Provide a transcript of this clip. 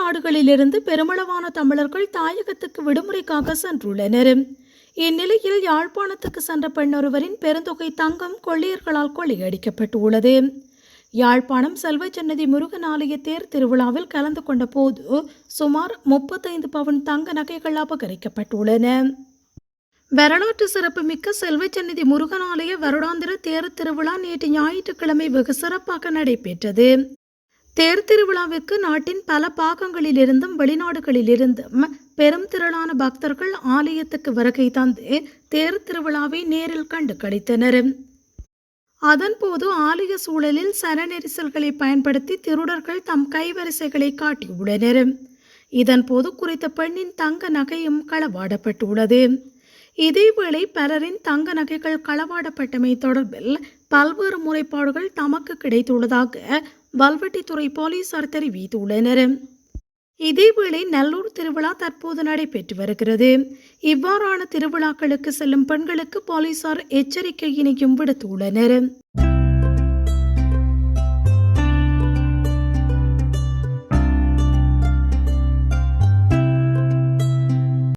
நாடுகளிலிருந்து பெருமளவான தமிழர்கள் தாயகத்துக்கு விடுமுறைக்காக சென்றுள்ளனர். இந்நிலையில் யாழ்ப்பாணத்துக்கு சென்ற பெண்ணொருவரின் பெருந்தொகை தங்கம் கொள்ளையர்களால் கொள்ளையடிக்கப்பட்டுள்ளது. யாழ்ப்பாணம் செல்வச்சன்னதி முருகன் ஆலய தேர் திருவிழாவில் கலந்து கொண்ட போது சுமார் முப்பத்தைந்து பவுன் தங்க நகைகள் அபகரிக்கப்பட்டுள்ளன. வரலாற்று சிறப்புமிக்க செல்வச்சன்னதி முருகன் ஆலய வருடாந்திர தேர் திருவிழா நேற்று ஞாயிற்றுக்கிழமை வெகு சிறப்பாக நடைபெற்றது. தேர் திருவிழாவிற்கு நாட்டின் பல பாகங்களிலிருந்தும் வெளிநாடுகளிலிருந்தும் பெரும் திரளான பக்தர்கள் ஆலயத்துக்கு வருகை தந்து தேர் திருவிழாவை நேரில் கண்டு கழித்தனர். அதன்போது ஆலய சூழலில் சரநெரிசல்களை பயன்படுத்தி திருடர்கள் தம் கைவரிசைகளை காட்டியுள்ளனர் இதன்போது குறித்த பெண்ணின் தங்க நகையும் களவாடப்பட்டுள்ளது. இதேவேளை பலரின் தங்க நகைகள் களவாடப்பட்டமை தொடர்பில் பல்வேறு முறைப்பாடுகள் தமக்கு கிடைத்துள்ளதாக வல்வெட்டித்துறை போலீசார் தெரிவித்துள்ளனர். இதேவேளை நல்லூர் திருவிழா தற்போது நடைபெற்று வருகிறது. இவ்வாறான திருவிழாக்களுக்கு செல்லும் பெண்களுக்கு போலீசார் எச்சரிக்கையினையும் விடுத்துள்ளனர்.